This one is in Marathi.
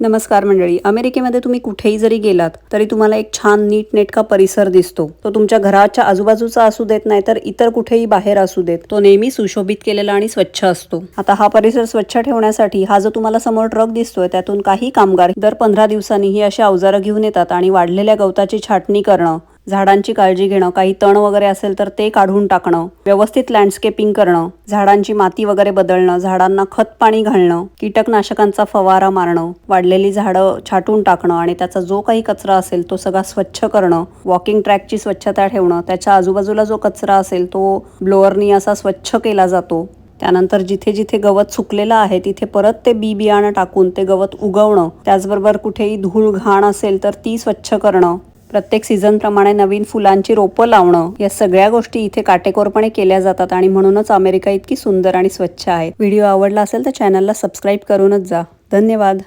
नमस्कार मंडळी. अमेरिकेमध्ये तुम्ही कुठेही जरी गेलात तरी तुम्हाला एक छान नीट नेटका परिसर दिसतो. तो तुमच्या घराच्या आजूबाजूचा असू देत नाही तर इतर कुठेही बाहेर असू देत. तो नेहमी सुशोभित केलेला आणि स्वच्छ असतो. आता हा परिसर स्वच्छ ठेवण्यासाठी हा जो तुम्हाला समोर ट्रक दिसतोय त्यातून काही कामगार दर पंधरा दिवसांनी ही अशी अवजारं घेऊन येतात आणि वाढलेल्या गवताची छाटणी करणं झाडांची काळजी घेणं काही तण वगैरे असेल तर ते काढून टाकणं व्यवस्थित लँडस्केपिंग करणं झाडांची माती वगैरे बदलणं झाडांना खत पाणी घालणं कीटकनाशकांचा फवारा मारणं वाढलेली झाडं छाटून टाकणं आणि त्याचा जो काही कचरा असेल तो सगळा स्वच्छ करणं वॉकिंग ट्रॅकची स्वच्छता ठेवणं त्याच्या आजूबाजूला जो कचरा असेल तो ब्लोअरनी असा स्वच्छ केला जातो. त्यानंतर जिथे जिथे गवत सुकलेलं आहे तिथे परत ते बी बियाणं टाकून ते गवत उगवणं त्याचबरोबर कुठेही धूळ घाण असेल तर ती स्वच्छ करणं प्रत्येक सीझनप्रमाणे नवीन फुलांची रोपं लावणं या सगळ्या गोष्टी इथे काटेकोरपणे केल्या जातात आणि म्हणूनच अमेरिका इतकी सुंदर आणि स्वच्छ आहे. व्हिडिओ आवडला असेल तर चॅनलला सबस्क्राईब करूनच जा. धन्यवाद.